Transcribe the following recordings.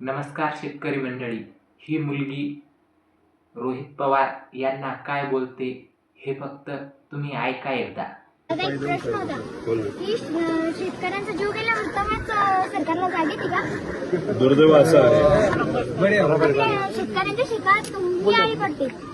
नमस्कार शेतकरी मंडळी. ही मुलगी रोहित पवार यांना काय बोलते हे फक्त तुम्ही ऐका एकदा. माझा एक प्रश्न होता. की अं, शेतकऱ्यांचा जीव तेव्हाच अं, सरकारला जाग येते का? दुर्दैव असं आहे. शेतकऱ्यांच्या शेतात मी आळी पडते.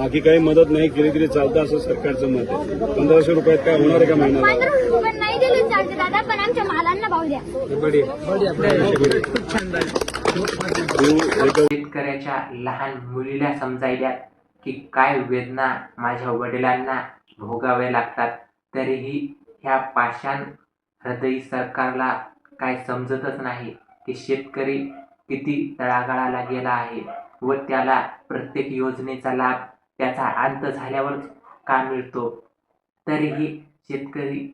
बाकी काही मदत नाही केली तरी चालतं असं सरकारचं मत आहे. पंधराशे रुपयात काय होणार आहे का महिन्याला? पंधरा रुपये नाही दिले चालते दादा पण आमच्या मालांना भाव द्या. तू एक शेतकऱ्याच्या लहान मुलीला समजायला की काय वेदना माझ्या वडिलांना भोगाव्या लागतात तरीही ह्या पाषाण हृदयी सरकारला काय समजतच नाही की शेतकरी किती तळागाळाला गेला आहे व त्याला प्रत्येक योजनेचा लाभ त्याचा अंत झाल्यावरच का मिळतो? तरीही शेतकरी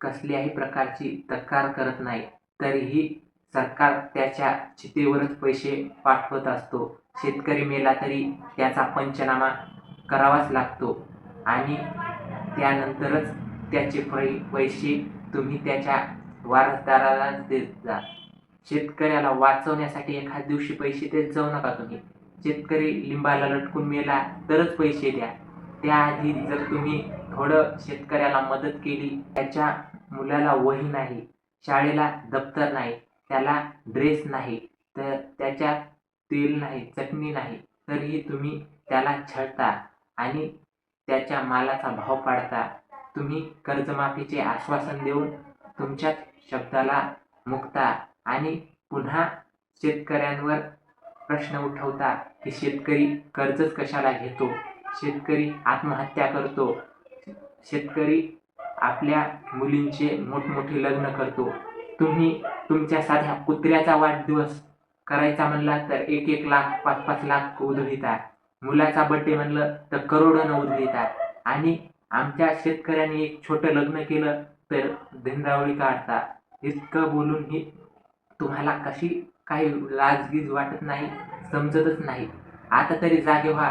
कसल्याही प्रकारची तक्रार करत नाही तरीही सरकार त्याच्या चितेवरच पैसे पाठवत असतो. शेतकरी मेला तरी त्याचा पंचनामा करावाच लागतो आणि त्यानंतरच त्याचे पै पैसे तुम्ही त्याच्या वारसदारालाच देत जा. शेतकऱ्याला वाचवण्यासाठी एखाद दिवशी पैसे देत जाऊ नका तुम्ही. शेतकरी लिंबाला लटकून मेला तरच पैसे द्या. त्याआधी जर तुम्ही थोडं शेतकऱ्याला मदत केली त्याच्या मुलाला वही नाही शाळेला दप्तर नाही त्याला ड्रेस नाही तर त्याच्या तेल नाही चटणी नाही तरीही तुम्ही त्याला छळता आणि त्याच्या मालाचा भाव पाडता. तुम्ही कर्जमाफीचे आश्वासन देऊन तुमच्या शब्दाला मुकता आणि पुन्हा शेतकऱ्यांवर प्रश्न उठवता की शेतकरी कर्जच कशाला घेतो? शेतकरी आत्महत्या करतो. शेतकरी आपल्या मुलींचे मोठमोठे लग्न करतो. तुम्ही तुमच्या साध्या कुत्र्याचा वाढदिवस करायचा म्हणला तर एक एक लाख पाच पाच लाख उधळीता मुलाचा बड्डे म्हणलं तर करोडोनं उधळीता आणि आमच्या शेतकऱ्यांनी एक छोटं लग्न केलं तर धिंडावळी काढता इतकं बोलूनही तुम्हाला कशी काही लाजगीज वाटत नाही समजतच नाही. आता तरी जागे व्हा.